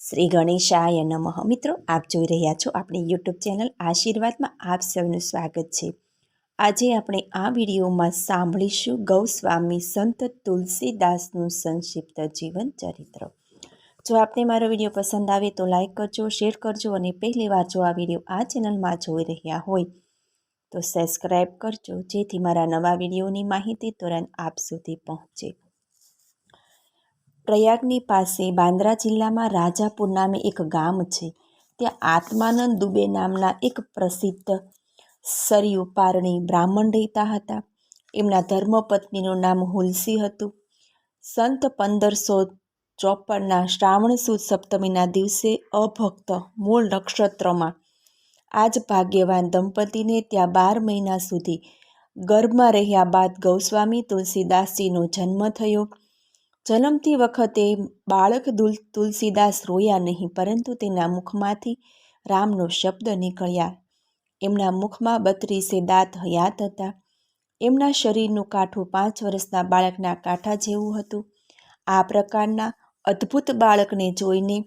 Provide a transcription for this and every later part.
શ્રી ગણેશાય નમઃ. મિત્રો, આપ જોઈ રહ્યા છો આપણી યુટ્યુબ ચેનલ આશીર્વાદમાં આપ સૌનું સ્વાગત છે. આજે આપણે આ વિડીયોમાં સાંભળીશું ગૌસ્વામી સંત તુલસીદાસનું સંક્ષિપ્ત જીવન ચરિત્ર. જો આપને મારો વીડિયો પસંદ આવે તો લાઈક કરજો, શેર કરજો અને પહેલી જો આ વીડિયો આ ચેનલમાં જોઈ રહ્યા હોય તો સબસ્ક્રાઈબ કરજો જેથી મારા નવા વિડીયોની માહિતી તુરંત આપ સુધી પહોંચે. પ્રયાગની પાસે બાંદ્રા જિલ્લામાં રાજાપુર નામે એક ગામ છે. ત્યાં આત્માનંદ દુબે નામના એક પ્રસિદ્ધ સરયુ પારણી બ્રાહ્મણ રહેતા હતા. એમના ધર્મપત્નીનું નામ હુલસી હતું. સંત પંદરસો ચોપનના શ્રાવણ સુદ સપ્તમીના દિવસે અભક્ત મૂળ નક્ષત્રમાં આજ ભાગ્યવાન દંપતીને ત્યાં બાર મહિના સુધી ગર્ભમાં રહ્યા બાદ ગૌસ્વામી તુલસીદાસજીનો જન્મ થયો. જન્મતી વખતે બાળક દુલ તુલસીદાસ રોયા નહીં, પરંતુ તેના મુખમાંથી રામનો શબ્દ નીકળ્યા. એમના મુખમાં બત્રીસે દાંત હયાત હતા. એમના શરીરનું કાઠું પાંચ વર્ષના બાળકના કાંઠા જેવું હતું. આ પ્રકારના અદ્ભુત બાળકને જોઈને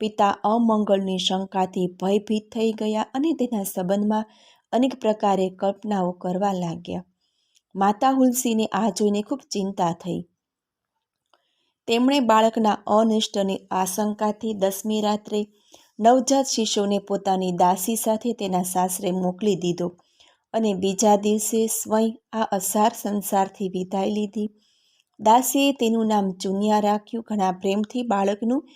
પિતા અમંગળની શંકાથી ભયભીત થઈ ગયા અને તેના સંબંધમાં અનેક પ્રકારે કલ્પનાઓ કરવા લાગ્યા. માતા હુલસીને આ જોઈને ખૂબ ચિંતા થઈ. તેમણે બાળકના અનિષ્ટની આશંકાથી દસમી રાત્રે નવજાત શિશુને પોતાની દાસી સાથે તેના સાસરે મોકલી દીધો અને બીજા દિવસે સ્વયં આ અસાર સંસારથી વિદાય લીધી. દાસીએ તેનું નામ ચુનિયા રાખ્યું. ઘણા પ્રેમથી બાળકનું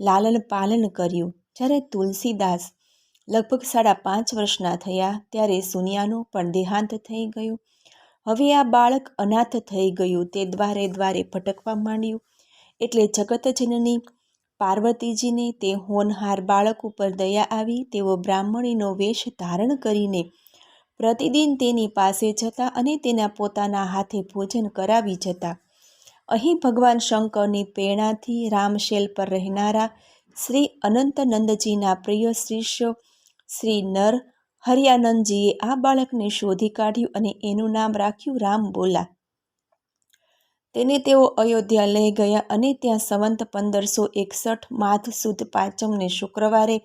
લાલન પાલન કર્યું. જ્યારે તુલસીદાસ લગભગ સાડા પાંચ વર્ષના થયા ત્યારે સુનિયાનું પણ દેહાંત થઈ ગયું. હવે આ બાળક અનાથ થઈ ગયું તે દ્વારે દ્વારે ભટકવા માંડ્યું. એટલે જગતજનની પાર્વતીજીને તે હોનહાર બાળક ઉપર દયા આવી તેઓ બ્રાહ્મણીનો વેશ ધારણ કરીને પ્રતિદિન તેની પાસે જતા અને તેના પોતાના હાથે ભોજન કરાવી જતા. અહીં ભગવાન શંકરની પ્રેરણાથી રામશેલ પર રહેનારા શ્રી અનંતનંદજીના પ્રિય શિષ્ય શ્રી નર હરિયાનંદજીએ આ બાળકને શોધી કાઢ્યું અને એનું નામ રાખ્યું રામ બોલા. તેને તેઓ અયોધ્યા લઈ ગયા અને ત્યાં સંવંત પંદરસો એકસઠ માધ સુદ પાંચમને શુક્રવારે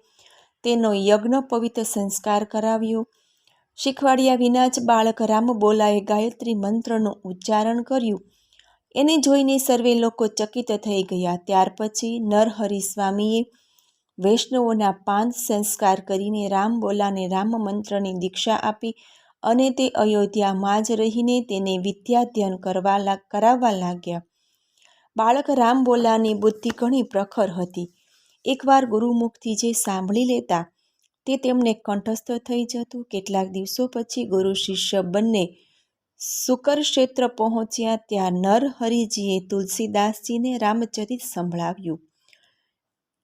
તેનો યજ્ઞ પવિત્ર સંસ્કાર કરાવ્યો. શીખવાડ્યા વિના જ બાળક રામ બોલાએ ગાયત્રી મંત્રનું ઉચ્ચારણ કર્યું. એને જોઈને સર્વે લોકો ચકિત થઈ ગયા. ત્યાર પછી નરહરિ સ્વામીએ વૈષ્ણવોના પાંચ સંસ્કાર કરીને રામ બોલાને રામ મંત્રની દીક્ષા આપી અને તે અયોધ્યામાં જ રહીને તેને વિદ્યાધ્યન કરવા કરાવવા લાગ્યા. બાળક રામ બોલાની બુદ્ધિ ઘણી પ્રખર હતી. એકવાર ગુરુમુખથી જે સાંભળી લેતા, તે તેમને કંઠસ્થ થઈ જતું. કેટલાક દિવસો પછી ગુરુ શિષ્ય બંને સુકર ક્ષેત્ર પહોંચ્યા. ત્યાં નર હરિજીએ તુલસીદાસજીને રામચરિત સંભળાવ્યું.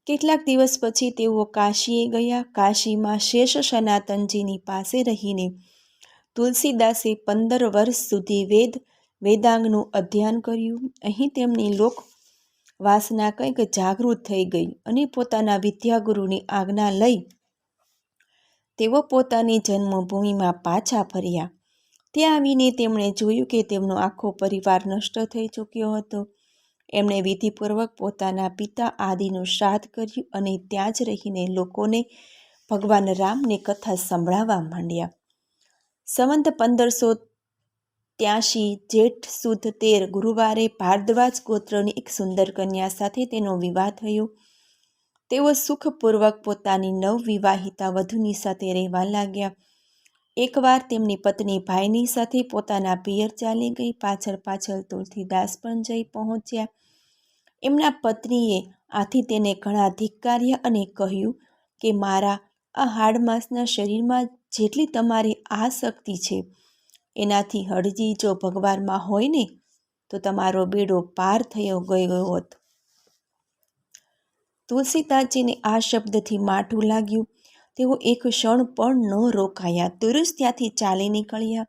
કેટલાક દિવસ પછી તેઓ કાશીએ ગયા. કાશીમાં શેષ સનાતનજીની પાસે રહીને તુલસીદાસે પંદર વર્ષ સુધી વેદ, વેદાંગનું અધ્યયન કર્યું. અહીં તેમની લોક વાસના કંઈક જાગૃત થઈ ગઈ અને પોતાના વિદ્યાગુરુની આજ્ઞા લઈ તેઓ પોતાની જન્મભૂમિમાં પાછા ફર્યા. ત્યાં આવીને તેમણે જોયું કે તેમનો આખો પરિવાર નષ્ટ થઈ ચૂક્યો હતો. એમણે વિધિપૂર્વક પોતાના પિતા આદિનું શ્રાદ્ધ કર્યું અને ત્યાં જ રહીને લોકોને ભગવાન રામની કથા સંભળાવવા માંડ્યા. સંવંત પંદરસો ત્યાંશી જેઠ સુદ તેર ગુરુવારે ભારદ્વાજ ગોત્રની એક સુંદર કન્યા સાથે તેનો વિવાહ થયો. તેઓ સુખપૂર્વક પોતાની નવવિવાહિતા વધુની સાથે રહેવા લાગ્યા. એકવાર તેમની પત્ની ભાઈની સાથે પોતાના પિયર ચાલી ગઈ, પાછળ પાછળ તુલસીદાસ પણ જઈ પહોંચ્યા. એમના પત્નીએ આથી તેને ઘણા ધિક્કાર્યા અને કહ્યું કે, મારા આ હાડમાસના શરીરમાં જેટલી તમારી આ શક્તિ છે, એનાથી હળજી જો ભગવાનમાં હોય ને, તો તમારો બેડો પાર થયો ગયો હોત. તુલસીદાસજીને આ શબ્દથી માઠું લાગ્યું. તેઓ એક ક્ષણ પણ ન રોકાયા. તુરસ ત્યાંથી ચાલી નીકળ્યા.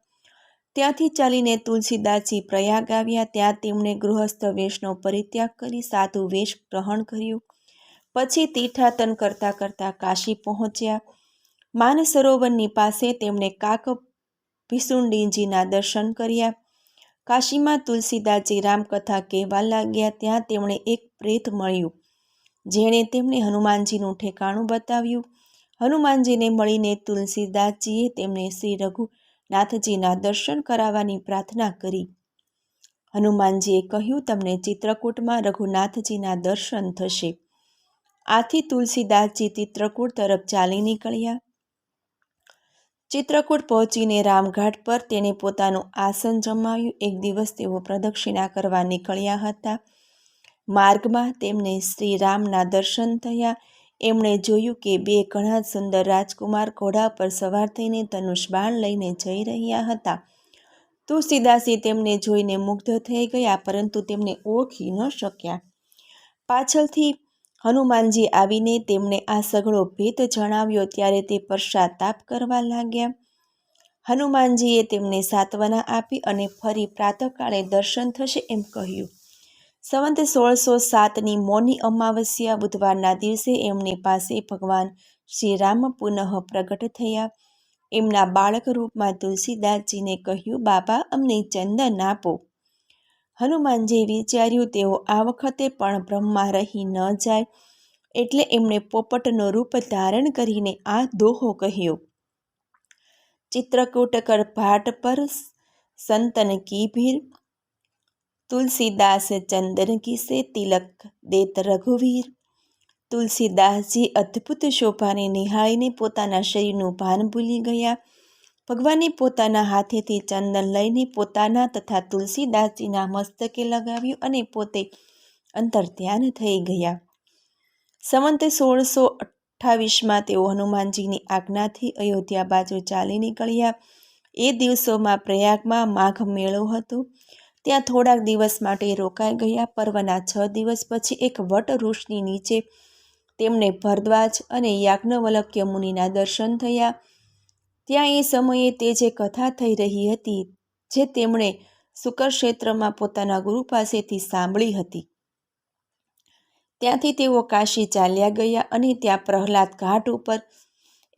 ત્યાંથી ચાલીને તુલસીદાસજી પ્રયાગ આવ્યા. ત્યાં તેમણે ગૃહસ્થ વેશનો પરિત્યાગ કરી, સાધુ વેશ ગ્રહણ કર્યું. પછી તીર્થાટન કરતાં કરતાં કાશી પહોંચ્યા. માનસરોવરની પાસે તેમણે કાક ભીસુંડીજીના દર્શન કર્યા. કાશીમાં તુલસીદાસજી રામકથા કહેવા લાગ્યા, ત્યાં તેમણે એક પ્રેત મળ્યું, જેણે તેમને હનુમાનજીનું ઠેકાણું બતાવ્યું. હનુમાનજીને મળીને તુલસીદાસજીએ તેમને શ્રી રઘુનાથજીના દર્શન કરાવવાની પ્રાર્થના કરી. હનુમાનજીએ કહ્યું, તમને ચિત્રકૂટમાં રઘુનાથજીના દર્શન થશે. આથી તુલસીદાસજી ચિત્રકૂટ તરફ ચાલી નીકળ્યા. ચિત્રકૂટ પહોંચીને રામઘાટ પર તેને પોતાનું આસન જમાવ્યું. એક દિવસ તેઓ પ્રદક્ષિણા કરવા નીકળ્યા હતા. માર્ગમાં તેમને શ્રી રામના દર્શન થયા. એમણે જોયું કે બે ઘણા સુંદર રાજકુમાર ઘોડા પર સવાર થઈને ધનુષ બાણ લઈને જઈ રહ્યા હતા. તુલસીદાસી તેમને જોઈને મુગ્ધ થઈ ગયા, પરંતુ તેમને ઓળખી ન શક્યા. પાછળથી હનુમાનજી આવીને તેમને આ સઘળો ભેદ જણાવ્યો ત્યારે તે પશ્ચાતાપ કરવા લાગ્યા. હનુમાનજીએ તેમને સાત્વના આપી અને ફરી પ્રાતઃકાળે દર્શન થશે એમ કહ્યું. સંવંત સોળસો સાતની મૌની અમાવસ્યા બુધવારના દિવસે એમની પાસે ભગવાન શ્રી રામ પુનઃ પ્રગટ થયા. એમના બાળક રૂપમાં તુલસીદાસજીને કહ્યું, બાબા, અમને ચંદન આપો. હનુમાનજીએ વિચાર્યું તેઓ આ વખતે પણ બ્રહ્મા રહી ન જાય એટલે એમણે પોપટનો રૂપ ધારણ કરીને આ દોહો કહ્યો. ચિત્રકૂટકર ભાટ પર સંતન કી ભીર, તુલસીદાસ ચંદન કિસે તિલક દેત રઘુવીર. તુલસીદાસજી અદ્ભુત શોભાને નિહાળીને પોતાના શરીરનું ભાન ભૂલી ગયા. ભગવાને પોતાના હાથેથી ચંદન લઈને પોતાના તથા તુલસીદાસજીના મસ્તકે લગાવ્યું અને પોતે અંતર ધ્યાન થઈ ગયા. સંવંત સોળસો અઠ્ઠાવીસમાં તેઓ હનુમાનજીની આજ્ઞાથી અયોધ્યા બાજુ ચાલી નીકળ્યા. એ દિવસોમાં પ્રયાગમાં માઘ મેળો હતો. ત્યાં થોડાક દિવસ માટે રોકાઈ ગયા. પર્વના છ દિવસ પછી એક વટ વૃક્ષની નીચે તેમને ભરદ્વાજ અને યાજ્ઞવલક્ય મુનિના દર્શન થયા. ત્યાં એ સમયે તે જે કથા થઈ રહી હતી, જે તેમણે શુકર ક્ષેત્રમાં પોતાના ગુરુ પાસેથી સાંભળી હતી. ત્યાંથી તેઓ કાશી ચાલ્યા ગયા અને ત્યાં પ્રહલાદ ઘાટ ઉપર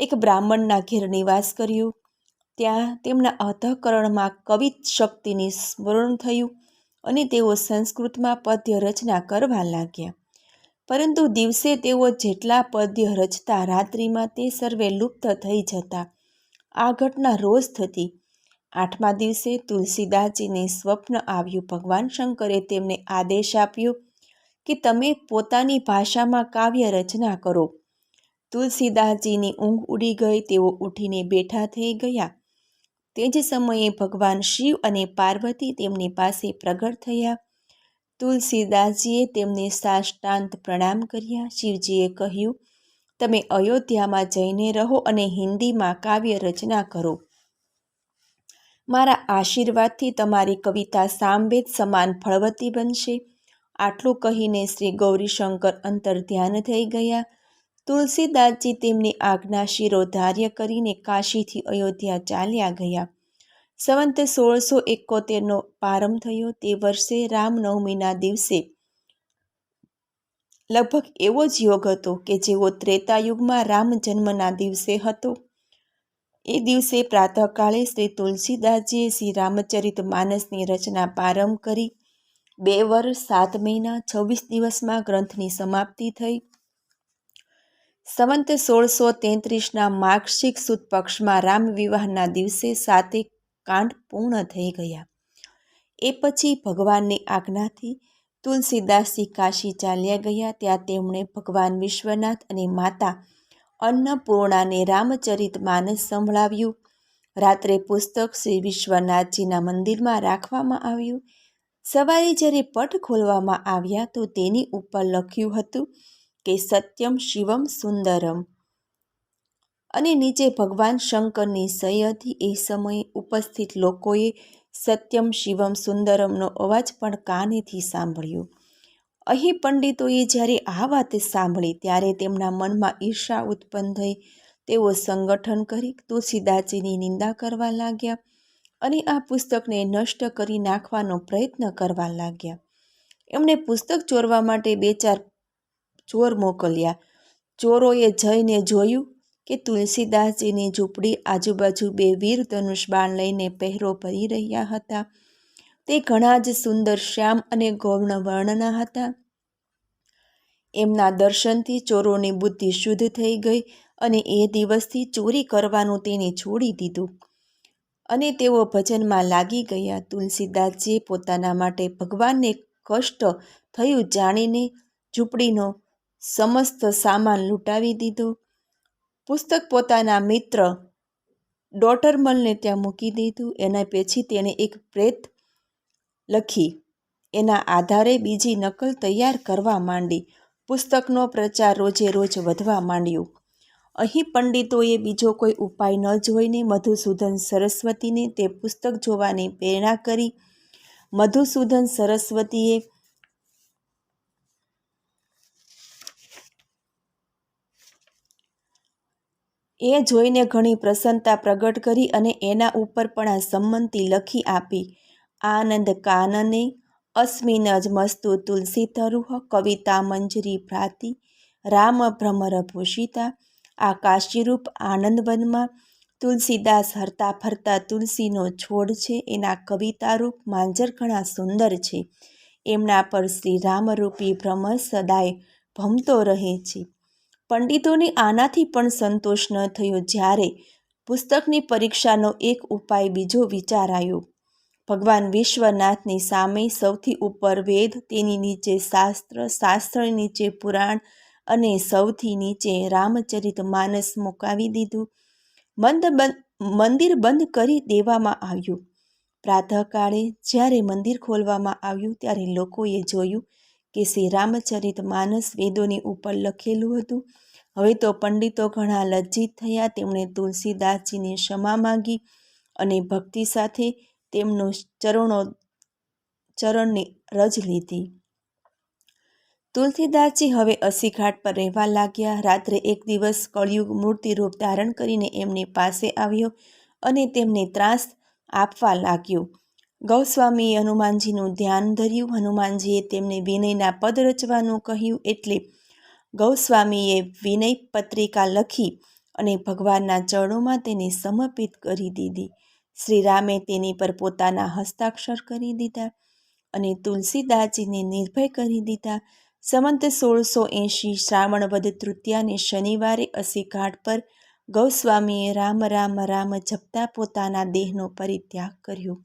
એક બ્રાહ્મણના ઘેર નિવાસ કર્યો. ત્યાં તેમના અધકરણમાં કવિ શક્તિની સ્મરણ થયું અને તેઓ સંસ્કૃતમાં પદ્ય રચના કરવા લાગ્યા. પરંતુ દિવસે તેઓ જેટલા પદ્ય રચતા રાત્રિમાં તે સર્વે લુપ્ત થઈ જતા આ ઘટના રોજ થતી. આઠમા દિવસે તુલસીદાસજીને સ્વપ્ન આવ્યું. ભગવાન શંકરે તેમને આદેશ આપ્યો કે તમે પોતાની ભાષામાં કાવ્ય રચના કરો. તુલસીદાસજીની ઊંઘ ઉડી ગઈ, તેઓ ઉઠીને બેઠા થઈ ગયા. તે જ સમયે ભગવાન શિવ અને પાર્વતી તેમની પાસે પ્રગટ થયા. તુલસીદાસજીએ તેમને સાષ્ટાંત પ્રણામ કર્યા. શિવજીએ કહ્યું તમે અયોધ્યામાં જઈને રહો અને હિન્દીમાં કાવ્ય રચના કરો. મારા આશીર્વાદથી તમારી કવિતા સામવેદ સમાન ફળવતી બનશે. આટલું કહીને શ્રી ગૌરીશંકર અંતર ધ્યાન થઈ ગયા. તુલસીદાસજી તેમની આજ્ઞા શિરોધાર્ય કરીને કાશીથી અયોધ્યા ચાલ્યા ગયા. સંવંત સોળસો એકોતેરનો પ્રારંભ થયો. તે વર્ષે રામનવમીના દિવસે લગભગ એવો જ યોગ હતો કે જેવો ત્રેતાયુગમાં રામ જન્મના દિવસે હતો. એ દિવસે પ્રાતઃકાળે શ્રી તુલસીદાસજીએ શ્રી રામચરિત માનસની રચના પ્રારંભ કરી. બે વર્ષ સાત મહિના છવ્વીસ દિવસમાં ગ્રંથની સમાપ્તિ થઈ. સંવંત સોળસો તેત્રીસના માર્ગશિક સુદ પક્ષમાં રામ વિવાહના દિવસે સાતે કાંડ પૂર્ણ થઈ ગયા. એ પછી ભગવાનની આજ્ઞાથી તુલસીદાસજી કાશી ચાલ્યા ગયા, ત્યાં તેમણે ભગવાન વિશ્વનાથ અને માતા અન્નપૂર્ણાને રામચરિત માનસ સંભળાવ્યું. રાત્રે પુસ્તક શ્રી વિશ્વનાથજીના મંદિરમાં રાખવામાં આવ્યું. સવારે જ્યારે પટ ખોલવામાં આવ્યા તો તેની ઉપર લખ્યું હતું કે, સત્યમ શિવમ સુંદરમ. અને નીચે ભગવાન શંકરની સહી હતી એ સમયે ઉપસ્થિત લોકોએ સત્યમ શિવમ સુંદરમનો અવાજ પણ કાનેથી સાંભળ્યો. અહીં પંડિતોએ જ્યારે આ વાત સાંભળી, ત્યારે તેમના મનમાં ઈર્ષા ઉત્પન્ન થઈ. તેઓ સંગઠન કરી તુલસીદાસજીની નિંદા કરવા લાગ્યા અને આ પુસ્તકને નષ્ટ કરી નાખવાનો પ્રયત્ન કરવા લાગ્યા. એમણે પુસ્તક ચોરવા માટે બે ચાર ચોર મોકલ્યા. ચોરોએ જઈને જોયું કે તુલસીદાસજીની ઝૂંપડી આજુબાજુ બે વીર ધનુષ બાણ લઈને પહેરો ભરી રહ્યા હતા. તે ઘણા જ સુંદર શ્યામ અને ગૌર્ણ વર્ણના હતા. એમના દર્શનથી ચોરોની બુદ્ધિ શુદ્ધ થઈ ગઈ અને એ દિવસથી ચોરી કરવાનું તેને છોડી દીધું. અને તેઓ ભજનમાં લાગી ગયા. તુલસીદાસજીએ પોતાના માટે ભગવાનને કષ્ટ થયું જાણીને ઝૂંપડીનો સમસ્ત સામાન લૂંટાવી દીધો. પુસ્તક પોતાના મિત્ર ડોટરમલને ત્યાં મૂકી દીધું. એના પછી તેણે એક પ્રેત લખી. એના આધારે બીજી નકલ તૈયાર કરવા માંડી. પુસ્તકનો પ્રચાર રોજે રોજ વધવા માંડ્યો. અહીં પંડિતોએ બીજો કોઈ ઉપાય ન જોઈને મધુસૂદન સરસ્વતીને તે પુસ્તક જોવાની પ્રેરણા કરી. મધુસૂદન સરસ્વતીએ એ જોઈને ઘણી પ્રસન્નતા પ્રગટ કરી અને એના ઉપર પણ આ સંમતિ લખી આપી. આનંદ કાનને અસ્મિન જ મસ્તુ તુલસી તરુહ કવિતા મંજરી ભ્રાતિ, રામ ભ્રમર ભૂષિતા આ કાશીરૂપ આનંદવનમાં તુલસીદાસ હરતા ફરતા તુલસીનો છોડ છે, એના કવિતારૂપ માંજર ઘણા સુંદર છે. એમના પર શ્રી રામરૂપી ભ્રમર સદાય ભમતો રહે છે. પંડિતોને આનાથી પણ સંતોષ ન થયો જ્યારે પુસ્તકની પરીક્ષાનો એક ઉપાય બીજો વિચારાયો. ભગવાન વિશ્વનાથની સામે સૌથી ઉપર વેદ, તેની નીચે શાસ્ત્ર, શાસ્ત્રની નીચે પુરાણ અને સૌથી નીચે રામચરિત માનસ મુકાવી દીધું. મંદ મંદિર બંધ કરી દેવામાં આવ્યું. પ્રાતઃકાળે જ્યારે મંદિર ખોલવામાં આવ્યું ત્યારે લોકોએ જોયું કે શ્રી રામચરિત માનસ વેદોની ઉપર લખેલું હતું. હવે તો પંડિતો ઘણા લજ્જિત થયા. તેમણે તુલસીદાસજીને ક્ષમા માંગી અને ભક્તિ સાથે તેમનું ચરણો, ચરણની રજ લીધી. તુલસીદાસજી હવે અસીઘાટ પર રહેવા લાગ્યા. રાત્રે એક દિવસ કળિયુગ મૂર્તિ રૂપ ધારણ કરીને એમની પાસે આવ્યો અને તેમને ત્રાસ આપવા લાગ્યો. ગૌસ્વામીએ હનુમાનજીનું ધ્યાન ધર્યું. હનુમાનજીએ તેમને વિનયના પદ રચવાનું કહ્યું એટલે ગૌસ્વામીએ વિનય પત્રિકા લખી અને ભગવાનના ચરણોમાં તેને સમર્પિત કરી દીધી. શ્રી રામે તેની પર પોતાના હસ્તાક્ષર કરી દીધા અને તુલસીદાસજીને નિર્ભય કરી દીધા. સમંત સોળસો એંશી શ્રાવણ વદ તૃતીયાને શનિવારે અસી ઘાટ પર ગૌસ્વામીએ રામ રામ રામ જપતા પોતાના દેહનો પરિત્યાગ કર્યો.